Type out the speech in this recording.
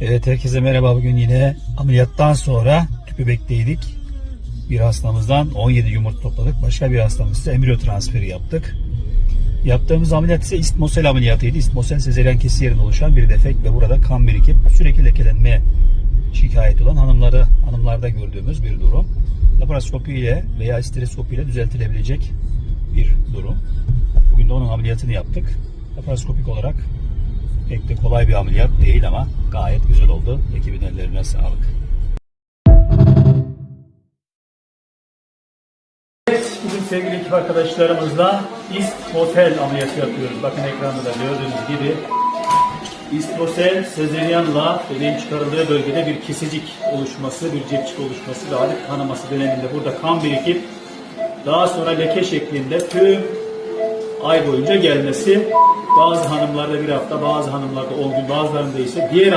Evet herkese merhaba. Bugün yine ameliyattan sonra tüpü bekleydik. Bir hastamızdan 17 yumurta topladık. Başka bir hastamız ise embriyo transferi yaptık. Yaptığımız ameliyat ise istmosel ameliyatıydı. İstmosel sezeryen kesi yerinde oluşan bir defekt ve burada kan birikip sürekli lekelenme şikayet olan hanımları hanımlarda gördüğümüz bir durum. Laparoskopi ile veya stereoskopi ile düzeltilebilecek bir durum. Bugün de onun ameliyatını yaptık. Laparoskopik olarak pek de kolay bir ameliyat değil ama oldu. Ekibin ellerine sağlık. Evet, bugün sevgili ekip arkadaşlarımızla İstmosel ameliyatı yapıyoruz. Bakın ekranda da gördüğünüz gibi İstmosel sezeryanla bebeğin çıkarıldığı bölgede bir kesicik oluşması, bir cepçik oluşması ve adet kanaması döneminde burada kan birikip daha sonra leke şeklinde tüm ay boyunca gelmesi bazı hanımlarda bir hafta, bazı hanımlarda 10 gün, bazılarında ise diğer